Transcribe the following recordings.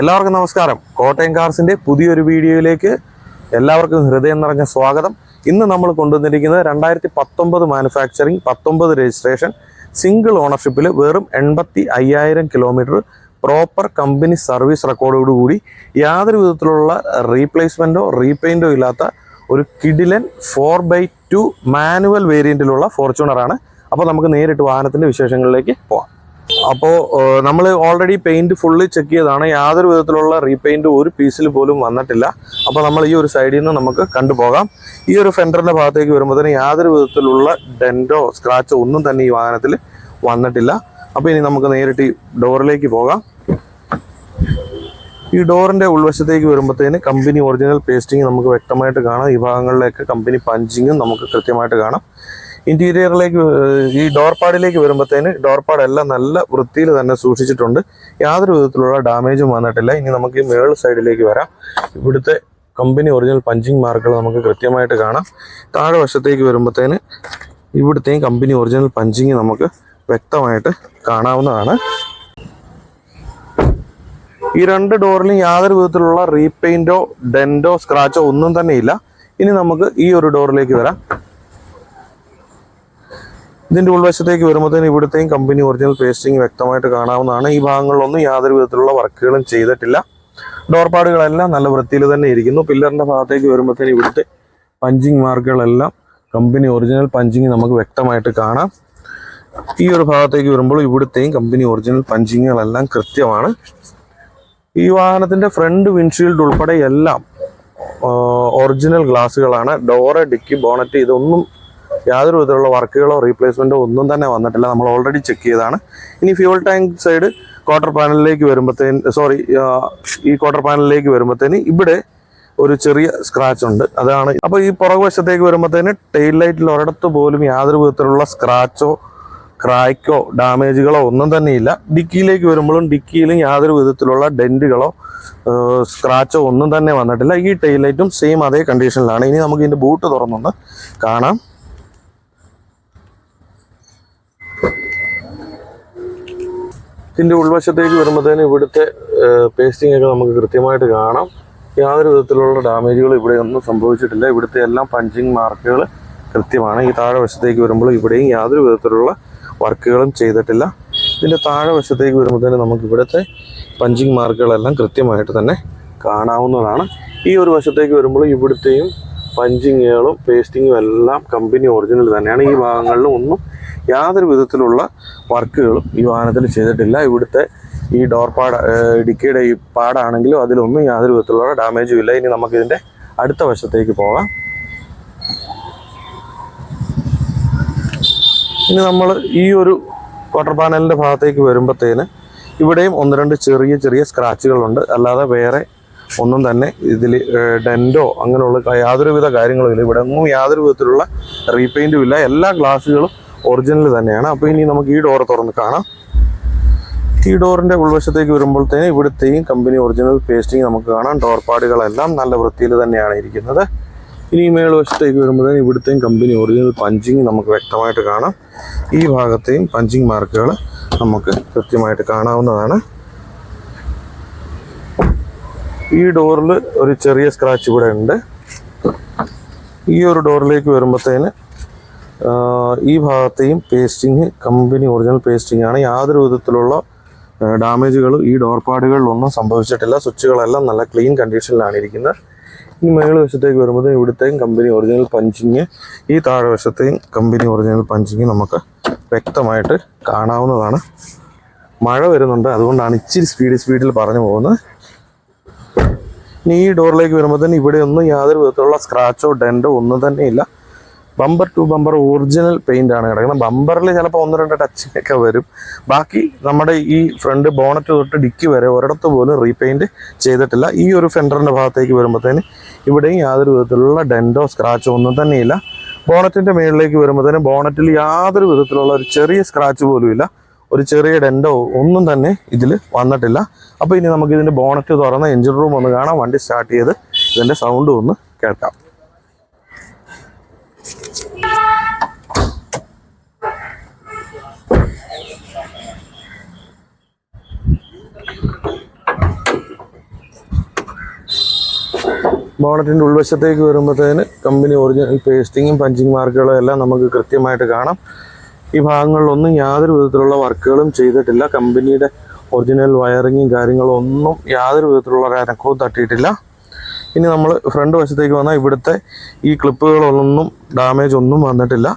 എല്ലാവർക്കും നമസ്കാരം. കോട്ടയം കാർസിന്റെ പുതിയൊരു വീഡിയോയിലേക്ക് എല്ലാവർക്കും ഹൃദയം നിറഞ്ഞ സ്വാഗതം. ഇന്ന് നമ്മൾ കൊണ്ടുവന്നിരിക്കുന്നത് രണ്ടായിരത്തി പത്തൊമ്പത് മാനുഫാക്ചറിങ് പത്തൊമ്പത് രജിസ്ട്രേഷൻ സിംഗിൾ ഓണർഷിപ്പിൽ വെറും എൺപത്തി അയ്യായിരം കിലോമീറ്റർ പ്രോപ്പർ കമ്പനി സർവീസ് റെക്കോർഡോടുകൂടി യാതൊരു വിധത്തിലുള്ള റീപ്ലേസ്മെന്റോ റീപെയിന്റോ ഇല്ലാത്ത ഒരു കിഡിലൻ ഫോർ ബൈ ടു മാനുവൽ വേരിയന്റിലുള്ള ഫോർച്യൂണറാണ് അപ്പോൾ നമുക്ക് നേരിട്ട് വാഹനത്തിന്റെ വിശേഷങ്ങളിലേക്ക് പോവാം. അപ്പോൾ നമ്മൾ ഓൾറെഡി പെയിന്റ് ഫുള്ളി ചെക്ക് ചെയ്തതാണ്. യാതൊരു വിധത്തിലുള്ള റീപെയിന്റ് ഒരു പീസിൽ പോലും വന്നിട്ടില്ല. അപ്പോൾ നമ്മൾ ഈ ഒരു സൈഡിൽ നിന്ന് നമുക്ക് കണ്ടുപോകാം. ഈ ഒരു ഫെൻഡറിന്റെ ഭാഗത്തേക്ക് വരുമ്പോഴത്തേന് യാതൊരു വിധത്തിലുള്ള ഡെന്റോ സ്ക്രാച്ചോ ഒന്നും തന്നെ ഈ വാഹനത്തിൽ വന്നിട്ടില്ല. അപ്പോൾ ഇനി നമുക്ക് നേരിട്ട് ഈ ഡോറിലേക്ക് പോകാം. ഈ ഡോറിന്റെ ഉൾവശത്തേക്ക് വരുമ്പോഴത്തേന് കമ്പനി ഒറിജിനൽ പേസ്റ്റിംഗ് നമുക്ക് വ്യക്തമായിട്ട് കാണാം. ഈ ഭാഗങ്ങളിലേക്ക് കമ്പനി പഞ്ചിങ്ങും നമുക്ക് കൃത്യമായിട്ട് കാണാം. ഇന്റീരിയറിലേക്ക് ഈ ഡോർ പാഡിലേക്ക് വരുമ്പോഴത്തേന് ഡോർ പാഡ് എല്ലാം നല്ല വൃത്തിയിൽ തന്നെ സൂക്ഷിച്ചിട്ടുണ്ട്. യാതൊരു വിധത്തിലുള്ള ഡാമേജും വന്നിട്ടില്ല. ഇനി നമുക്ക് ഈ മേൾ സൈഡിലേക്ക് വരാം. ഇവിടുത്തെ കമ്പനി ഒറിജിനൽ പഞ്ചിങ് മാർക്കുകൾ നമുക്ക് കൃത്യമായിട്ട് കാണാം. താഴെ വശത്തേക്ക് വരുമ്പോഴത്തേന് ഇവിടുത്തെയും കമ്പനി ഒറിജിനൽ പഞ്ചിങ് നമുക്ക് വ്യക്തമായിട്ട് കാണാവുന്നതാണ്. ഈ രണ്ട് ഡോറിലും യാതൊരു വിധത്തിലുള്ള റീപെയിന്റോ ഡെന്റോ സ്ക്രാച്ചോ ഒന്നും തന്നെ ഇല്ല. ഇനി നമുക്ക് ഈ ഒരു ഡോറിലേക്ക് വരാം. ഇതിന്റെ ഉൾവശത്തേക്ക് വരുമ്പോഴത്തേന് ഇവിടുത്തെയും കമ്പനി ഒറിജിനൽ പേസ്റ്റിംഗ് വ്യക്തമായിട്ട് കാണാവുന്നതാണ്. ഈ ഭാഗങ്ങളിലൊന്നും യാതൊരു വിധത്തിലുള്ള വർക്കുകളും ചെയ്തിട്ടില്ല. ഡോർപാടുകളെല്ലാം നല്ല വൃത്തിയിൽ തന്നെ ഇരിക്കുന്നു. പില്ലറിന്റെ ഭാഗത്തേക്ക് വരുമ്പോഴത്തേന് ഇവിടുത്തെ പഞ്ചിങ് മാർക്കുകളെല്ലാം കമ്പനി ഒറിജിനൽ പഞ്ചിങ് നമുക്ക് വ്യക്തമായിട്ട് കാണാം. ഈ ഒരു ഭാഗത്തേക്ക് വരുമ്പോൾ ഇവിടുത്തെയും കമ്പനി ഒറിജിനൽ പഞ്ചിങ്ങുകളെല്ലാം കൃത്യമാണ്. ഈ വാഹനത്തിന്റെ ഫ്രണ്ട് വിൻഷീൽഡ് ഉൾപ്പെടെ എല്ലാം ഒറിജിനൽ ഗ്ലാസ്സുകളാണ് ഡോറ് ഡിക്കി ബോണറ്റ് ഇതൊന്നും യാതൊരു വിധത്തിലുള്ള വർക്കുകളോ റീപ്ലേസ്മെന്റോ ഒന്നും തന്നെ വന്നിട്ടില്ല. നമ്മൾ ഓൾറെഡി ചെക്ക് ചെയ്തതാണ്. ഇനി ഫ്യൂൾ ടാങ്ക് സൈഡ് ക്വാർട്ടർ പാനലിലേക്ക് വരുമ്പോഴത്തേന് സോറി ഈ ക്വാർട്ടർ പാനലിലേക്ക് വരുമ്പോഴത്തേന് ഇവിടെ ഒരു ചെറിയ സ്ക്രാച്ച് ഉണ്ട്. അതാണ്. അപ്പോൾ ഈ പുറകുവശത്തേക്ക് വരുമ്പോഴത്തേന് ടെയിൽ ലൈറ്റിൽ ഒരിടത്ത് പോലും യാതൊരു വിധത്തിലുള്ള സ്ക്രാച്ചോ ക്രാക്കോ ഡാമേജുകളോ ഒന്നും തന്നെ ഇല്ല. ഡിക്കിയിലേക്ക് വരുമ്പോഴും ഡിക്കിയിലും യാതൊരു വിധത്തിലുള്ള ഡെന്റുകളോ സ്ക്രാച്ചോ ഒന്നും തന്നെ വന്നിട്ടില്ല. ഈ ടെയിൽ ലൈറ്റും സെയിം അതേ കണ്ടീഷനിലാണ് ഇനി നമുക്ക് ഇതിന്റെ ബൂട്ട് തുറന്നൊന്ന് കാണാം. ഇതിന്റെ ഉൾവശത്തേക്ക് വരുമ്പോഴത്തേന് ഇവിടുത്തെ പേസ്റ്റിംഗ് ഒക്കെ നമുക്ക് കൃത്യമായിട്ട് കാണാം. യാതൊരു വിധത്തിലുള്ള ഡാമേജുകൾ ഇവിടെ ഒന്നും സംഭവിച്ചിട്ടില്ല. ഇവിടുത്തെ എല്ലാം പഞ്ചിങ് മാർക്കുകൾ കൃത്യമാണ്. ഈ താഴെ വശത്തേക്ക് വരുമ്പോൾ ഇവിടെയും യാതൊരു വിധത്തിലുള്ള വർക്കുകളും ചെയ്തിട്ടില്ല. ഇതിന്റെ താഴെ വശത്തേക്ക് വരുമ്പോഴത്തേന് നമുക്ക് ഇവിടുത്തെ പഞ്ചിങ് മാർക്കുകളെല്ലാം കൃത്യമായിട്ട് തന്നെ കാണാവുന്നതാണ്. ഈ ഒരു വശത്തേക്ക് വരുമ്പോൾ ഇവിടുത്തെയും പഞ്ചിങ്ങുകളും പേസ്റ്റിങ്ങും എല്ലാം കമ്പനി ഒറിജിനൽ തന്നെയാണ്. ഈ ഭാഗങ്ങളിലും ഒന്നും യാതൊരു വിധത്തിലുള്ള വർക്കുകളും ഈ വാഹനത്തിൽ ചെയ്തിട്ടില്ല. ഇവിടുത്തെ ഈ ഡോർ പാഡ് ഇടുക്കിയുടെ ഈ പാടാണെങ്കിലും അതിലൊന്നും യാതൊരു വിധത്തിലുള്ള ഡാമേജും ഇല്ല. ഇനി നമുക്കിതിന്റെ അടുത്ത വശത്തേക്ക് പോകാം. ഇനി നമ്മൾ ഈ ഒരു വാട്ടർ പാനലിന്റെ ഭാഗത്തേക്ക് വരുമ്പോഴത്തേന് ഇവിടെയും ഒന്ന് രണ്ട് ചെറിയ ചെറിയ സ്ക്രാച്ചുകളുണ്ട് അല്ലാതെ വേറെ ഒന്നും തന്നെ ഇതിൽ ഡെന്റോ അങ്ങനെയുള്ള യാതൊരുവിധ കാര്യങ്ങളും ഇല്ല. ഇവിടെ ഒന്നും യാതൊരു വിധത്തിലുള്ള റീപെയിന്റും ഇല്ല. എല്ലാ ഗ്ലാസ്സുകളും ഒറിജിനൽ തന്നെയാണ്. അപ്പോൾ ഇനി നമുക്ക് ഈ ഡോർ തുറന്ന് കാണാം. ഈ ഡോറിന്റെ ഉൾവശത്തേക്ക് വരുമ്പോഴത്തേന് ഇവിടുത്തെയും കമ്പനി ഒറിജിനൽ പേസ്റ്റിംഗ് നമുക്ക് കാണാം. ഡോർ പാടുകളെല്ലാം നല്ല വൃത്തിയിൽ തന്നെയാണ് ഇരിക്കുന്നത്. ഇനി മേൽവശത്തേക്ക് വരുമ്പോഴത്തേന് ഇവിടുത്തെയും കമ്പനി ഒറിജിനൽ പഞ്ചിങ് നമുക്ക് വ്യക്തമായിട്ട് കാണാം. ഈ ഭാഗത്തെയും പഞ്ചിങ് മാർക്കുകൾ നമുക്ക് കൃത്യമായിട്ട് കാണാവുന്നതാണ്. ഈ ഡോറിൽ ഒരു ചെറിയ സ്ക്രാച്ച് ഇവിടെ ഉണ്ട്. ഈ ഒരു ഡോറിലേക്ക് വരുമ്പോഴത്തേന് ഈ ഭാഗത്തെയും പേസ്റ്റിങ് കമ്പനി ഒറിജിനൽ പേസ്റ്റിംഗ് ആണ് യാതൊരു വിധത്തിലുള്ള ഡാമേജുകളും ഈ ഡോർ പാടുകളിലൊന്നും സംഭവിച്ചിട്ടില്ല. സ്വിച്ചുകളെല്ലാം നല്ല ക്ലീൻ കണ്ടീഷനിലാണ് ഇരിക്കുന്നത്. ഈ മേൾ വശത്തേക്ക് വരുമ്പോൾ ഇവിടുത്തെയും കമ്പനി ഒറിജിനൽ പഞ്ചിങ് ഈ താഴെ വശത്തെയും കമ്പനി ഒറിജിനൽ പഞ്ചിങ് നമുക്ക് വ്യക്തമായിട്ട് കാണാവുന്നതാണ്. മഴ വരുന്നുണ്ട് അതുകൊണ്ടാണ് ഇച്ചിരി സ്പീഡ് സ്പീഡിൽ പറഞ്ഞു പോകുന്നത്. ഇനി ഈ ഡോറിലേക്ക് വരുമ്പോൾ ഇവിടെ ഒന്നും യാതൊരു വിധത്തിലുള്ള സ്ക്രാച്ചോ ഡെന്റോ ഒന്നും തന്നെ ഇല്ല. Bumper to bumper original paint ആണ് കിടക്കുന്നത്. ബമ്പറിൽ ചിലപ്പോൾ ഒന്ന് രണ്ട് ടച്ച് ഒക്കെ വരും. ബാക്കി നമ്മുടെ ഈ ഫ്രണ്ട് ബോണറ്റ് തൊട്ട് ഡിക്കി വരെ ഒരിടത്ത് പോലും റീപെയിന്റ് ചെയ്തിട്ടില്ല. ഈ ഒരു ഫെൻഡറിന്റെ ഭാഗത്തേക്ക് വരുമ്പോഴത്തേന് ഇവിടെയും യാതൊരു വിധത്തിലുള്ള ഡെൻഡോ സ്ക്രാച്ചോ ഒന്നും തന്നെയില്ല. ബോണറ്റിന്റെ മുകളിലേക്ക് വരുമ്പോഴത്തേനും ബോണറ്റിൽ യാതൊരു വിധത്തിലുള്ള ഒരു ചെറിയ സ്ക്രാച്ച് പോലും ഇല്ല. ഒരു ചെറിയ ഡെൻഡോ ഒന്നും തന്നെ ഇതിൽ വന്നിട്ടില്ല. അപ്പോൾ ഇനി നമുക്ക് ഇതിന്റെ ബോണറ്റ് തുറന്ന് എഞ്ചിൻ റൂം ഒന്ന് കാണാം. വണ്ടി സ്റ്റാർട്ട് ചെയ്ത് ഇതിന്റെ സൗണ്ട് ഒന്ന് കേൾക്കാം. ബോണറ്റിന്റെ ഉൾവശത്തേക്ക് വരുമ്പോഴത്തേന് കമ്പനി ഒറിജിനൽ പേസ്റ്റിങ്ങും പഞ്ചിങ് മാർക്കുകളും എല്ലാം നമുക്ക് കൃത്യമായിട്ട് കാണാം. ഈ ഭാഗങ്ങളിലൊന്നും യാതൊരു വിധത്തിലുള്ള വർക്കുകളും ചെയ്തിട്ടില്ല. കമ്പനിയുടെ ഒറിജിനൽ വയറിങ്ങും കാര്യങ്ങളും ഒന്നും യാതൊരു വിധത്തിലുള്ള ഒരു അനക്കവും തട്ടിയിട്ടില്ല. ഇനി നമ്മൾ ഫ്രണ്ട് വശത്തേക്ക് വന്നാൽ ഇവിടുത്തെ ഈ ക്ലിപ്പുകളൊന്നും ഡാമേജ് ഒന്നും വന്നിട്ടില്ല.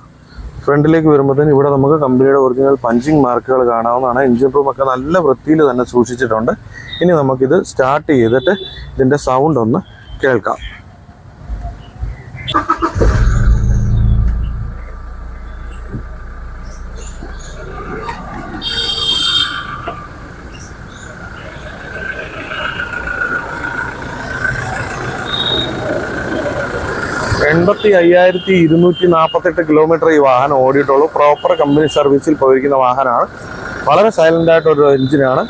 ഫ്രണ്ടിലേക്ക് വരുമ്പോഴത്തേന് ഇവിടെ നമുക്ക് കമ്പനിയുടെ ഒറിജിനൽ പഞ്ചിങ് മാർക്കുകൾ കാണാവുന്നതാണ്. എഞ്ചിൻ റൂം ഒക്കെ നല്ല വൃത്തിയിൽ തന്നെ സൂക്ഷിച്ചിട്ടുണ്ട്. ഇനി നമുക്കിത് സ്റ്റാർട്ട് ചെയ്തിട്ട് ഇതിന്റെ സൗണ്ട് ഒന്ന് കേൾക്കാം. എൺപത്തി അയ്യായിരത്തി ഇരുന്നൂറ്റി നാൽപ്പത്തെട്ട് കിലോമീറ്റർ ഈ വാഹനം ഓടിയിട്ടുള്ളൂ. പ്രോപ്പർ കമ്പനി സർവീസിൽ പോയിരിക്കുന്ന വാഹനമാണ്. വളരെ സൈലന്റ് ആയിട്ടൊരു എഞ്ചിനാണ്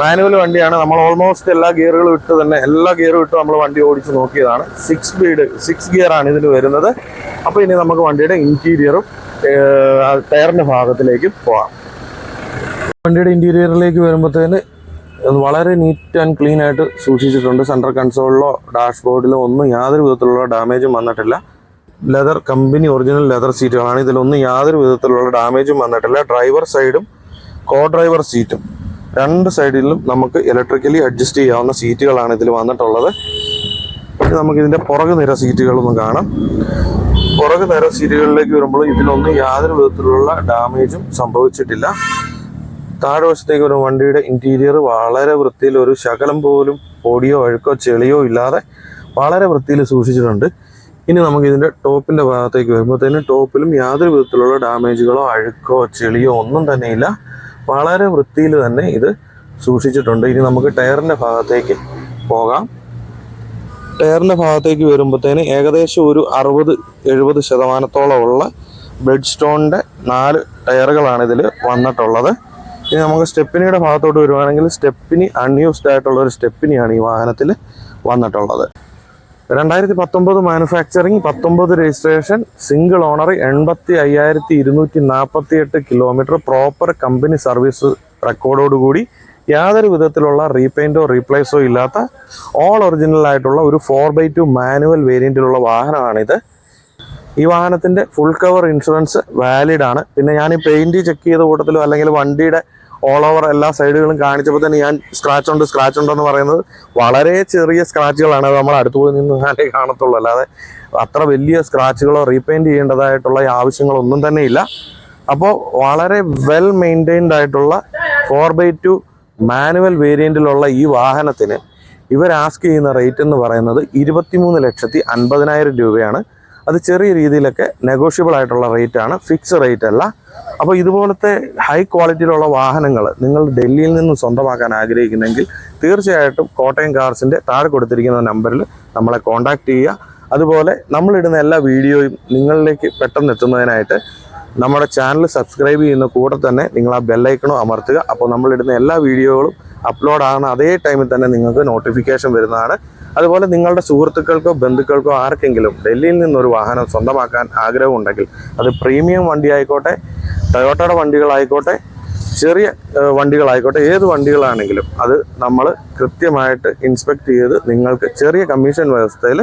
മാനുവൽ വണ്ടിയാണ്. നമ്മൾ ഓൾമോസ്റ്റ് എല്ലാ ഗിയറുകളും ഇട്ട് തന്നെ എല്ലാ ഗിയറും ഇട്ട് നമ്മൾ വണ്ടി ഓടിച്ച് നോക്കിയതാണ്. സിക്സ് സ്പീഡ് സിക്സ് ഗിയർ ആണ് ഇതിന് വരുന്നത്. അപ്പോൾ ഇനി നമുക്ക് വണ്ടിയുടെ ഇന്റീരിയറും ടയറിന്റെ ഭാഗത്തിലേക്ക് പോകാം വണ്ടിയുടെ ഇന്റീരിയറിലേക്ക് വരുമ്പോഴത്തേന് വളരെ നീറ്റ് ആൻഡ് ക്ലീൻ ആയിട്ട് സൂക്ഷിച്ചിട്ടുണ്ട്. സെൻട്രൽ കൺസോളിലോ ഡാഷ്ബോർഡിലോ ഒന്നും യാതൊരു വിധത്തിലുള്ള ഡാമേജും വന്നിട്ടില്ല. ലെതർ കമ്പനി ഒറിജിനൽ ലെതർ സീറ്റുകളാണ്. ഇതിലൊന്നും യാതൊരു വിധത്തിലുള്ള ഡാമേജും വന്നിട്ടില്ല. ഡ്രൈവർ സൈഡും കോ ഡ്രൈവർ സീറ്റും. രണ്ട് സൈഡിലും നമുക്ക് ഇലക്ട്രിക്കലി അഡ്ജസ്റ്റ് ചെയ്യാവുന്ന സീറ്റുകളാണ് ഇതിൽ വന്നിട്ടുള്ളത്. ഇനി നമുക്ക് ഇതിന്റെ പുറകു നിര സീറ്റുകളൊന്നും കാണാം. പുറകു നിര സീറ്റുകളിലേക്ക് വരുമ്പോൾ ഇതിലൊന്നും യാതൊരു വിധത്തിലുള്ള ഡാമേജും സംഭവിച്ചിട്ടില്ല. താഴെ വശത്തേക്ക് ഒരു വണ്ടിയുടെ ഇന്റീരിയർ വളരെ വൃത്തിയിൽ ഒരു ശകലം പോലും പൊടിയോ അഴുക്കോ ചെളിയോ ഇല്ലാതെ വളരെ വൃത്തിയിൽ സൂക്ഷിച്ചിട്ടുണ്ട്. ഇനി നമുക്ക് ഇതിന്റെ ടോപ്പിന്റെ ഭാഗത്തേക്ക് വരുമ്പോഴത്തേനും ടോപ്പിലും യാതൊരു വിധത്തിലുള്ള ഡാമേജുകളോ അഴുക്കോ ചെളിയോ ഒന്നും തന്നെ ഇല്ല. വളരെ വൃത്തിയിൽ തന്നെ ഇത് സൂക്ഷിച്ചിട്ടുണ്ട്. ഇനി നമുക്ക് ടയറിന്റെ ഭാഗത്തേക്ക് പോകാം. ടയറിന്റെ ഭാഗത്തേക്ക് വരുമ്പോഴത്തേന് ഏകദേശം ഒരു അറുപത് എഴുപത് ശതമാനത്തോളമുള്ള ബ്ലഡ് സ്റ്റോണിന്റെ നാല് ടയറുകളാണ് ഇതിൽ വന്നിട്ടുള്ളത്. ഇനി നമുക്ക് സ്റ്റെപ്പിനിയുടെ ഭാഗത്തോട്ട് വരുവാണെങ്കിൽ സ്റ്റെപ്പിനി അൺയൂസ്ഡ് ആയിട്ടുള്ള ഒരു സ്റ്റെപ്പിനിയാണ് ഈ വാഹനത്തിൽ വന്നിട്ടുള്ളത്. രണ്ടായിരത്തി പത്തൊമ്പത് മാനുഫാക്ചറിങ് പത്തൊമ്പത് രജിസ്ട്രേഷൻ സിംഗിൾ ഓണർ എൺപത്തി അയ്യായിരത്തി ഇരുന്നൂറ്റി നാൽപ്പത്തി എട്ട് കിലോമീറ്റർ പ്രോപ്പർ കമ്പനി സർവീസ് റെക്കോർഡോടുകൂടി യാതൊരു വിധത്തിലുള്ള റീപെയിന്റോ റീപ്ലേസോ ഇല്ലാത്ത ഓൾ ഒറിജിനൽ ആയിട്ടുള്ള ഒരു ഫോർ ബൈ ടു മാനുവൽ വേരിയന്റിലുള്ള വാഹനമാണിത്. ഈ വാഹനത്തിന്റെ ഫുൾ കവർ ഇൻഷുറൻസ് വാലിഡ് ആണ്. പിന്നെ ഞാൻ ഈ പെയിന്റ് ചെക്ക് ചെയ്ത കൂട്ടത്തിലോ അല്ലെങ്കിൽ വണ്ടിയുടെ ഓൾ ഓവർ എല്ലാ സൈഡുകളും കാണിച്ചപ്പോൾ തന്നെ ഞാൻ സ്ക്രാച്ച് ഉണ്ട് സ്ക്രാച്ച് ഉണ്ടെന്ന് പറയുന്നത് വളരെ ചെറിയ സ്ക്രാച്ചുകളാണ് അത് നമ്മൾ അടുത്ത് പോയി നിന്ന് ഞാനേ കാണത്തുള്ളൂ. അല്ലാതെ അത്ര വലിയ സ്ക്രാച്ചുകളോ റീപെയിന്റ് ചെയ്യേണ്ടതായിട്ടുള്ള ആവശ്യങ്ങളൊന്നും തന്നെ ഇല്ല. അപ്പോൾ വളരെ വെൽ മെയിന്റൈൻഡ് ആയിട്ടുള്ള ഫോർ ബൈ ടു മാനുവൽ വേരിയന്റിലുള്ള ഈ വാഹനത്തിന് ഇവർ ആസ്ക് ചെയ്യുന്ന റേറ്റ് എന്ന് പറയുന്നത് ഇരുപത്തിമൂന്ന് ലക്ഷത്തി അൻപതിനായിരം രൂപയാണ്. അത് ചെറിയ രീതിയിലൊക്കെ നെഗോഷ്യബിൾ ആയിട്ടുള്ള റേറ്റ് ആണ് ഫിക്സ് റേറ്റ് അല്ല. അപ്പോൾ ഇതുപോലത്തെ ഹൈ ക്വാളിറ്റിയിലുള്ള വാഹനങ്ങൾ നിങ്ങൾ ഡൽഹിയിൽ നിന്ന് സ്വന്തമാക്കാൻ ആഗ്രഹിക്കുന്നെങ്കിൽ തീർച്ചയായിട്ടും കോട്ടയം കാർസിന്റെ താഴെ കൊടുത്തിരിക്കുന്ന നമ്പറിൽ നമ്മളെ കോൺടാക്റ്റ് ചെയ്യുക. അതുപോലെ നമ്മളിടുന്ന എല്ലാ വീഡിയോയും നിങ്ങളിലേക്ക് പെട്ടെന്ന് എത്തുന്നതിനായിട്ട് നമ്മുടെ ചാനൽ സബ്സ്ക്രൈബ് ചെയ്യുന്ന കൂടെ തന്നെ നിങ്ങൾ ആ ബെല്ലൈക്കണോ അമർത്തുക. അപ്പോൾ നമ്മളിടുന്ന എല്ലാ വീഡിയോകളും അപ്ലോഡ് ആകുന്ന അതേ ടൈമിൽ തന്നെ നിങ്ങൾക്ക് നോട്ടിഫിക്കേഷൻ വരുന്നതാണ്. അതുപോലെ നിങ്ങളുടെ സുഹൃത്തുക്കൾക്കോ ബന്ധുക്കൾക്കോ ആർക്കെങ്കിലും ഡൽഹിയിൽ നിന്നൊരു വാഹനം സ്വന്തമാക്കാൻ ആഗ്രഹമുണ്ടെങ്കിൽ അത് പ്രീമിയം വണ്ടി ആയിക്കോട്ടെ ടൊയോട്ടയുടെ വണ്ടികളായിക്കോട്ടെ ചെറിയ വണ്ടികളായിക്കോട്ടെ ഏത് വണ്ടികളാണെങ്കിലും അത് നമ്മൾ കൃത്യമായിട്ട് ഇൻസ്പെക്ട് ചെയ്ത് നിങ്ങൾക്ക് ചെറിയ കമ്മീഷൻ വ്യവസ്ഥയിൽ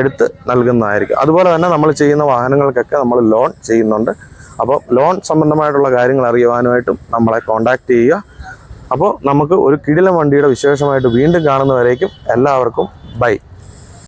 എടുത്ത് നൽകുന്നതായിരിക്കും. അതുപോലെ തന്നെ നമ്മൾ ചെയ്യുന്ന വാഹനങ്ങൾക്കൊക്കെ നമ്മൾ ലോൺ ചെയ്യുന്നുണ്ട്. അപ്പോൾ ലോൺ സംബന്ധമായിട്ടുള്ള കാര്യങ്ങൾ അറിയുവാനുമായിട്ടും നമ്മളെ കോൺടാക്ട് ചെയ്യുക. അപ്പോൾ നമുക്ക് ഒരു കിടിലം വണ്ടിയുടെ വിശേഷമായിട്ട് വീണ്ടും കാണുന്നവരേക്കും എല്ലാവർക്കും ബൈ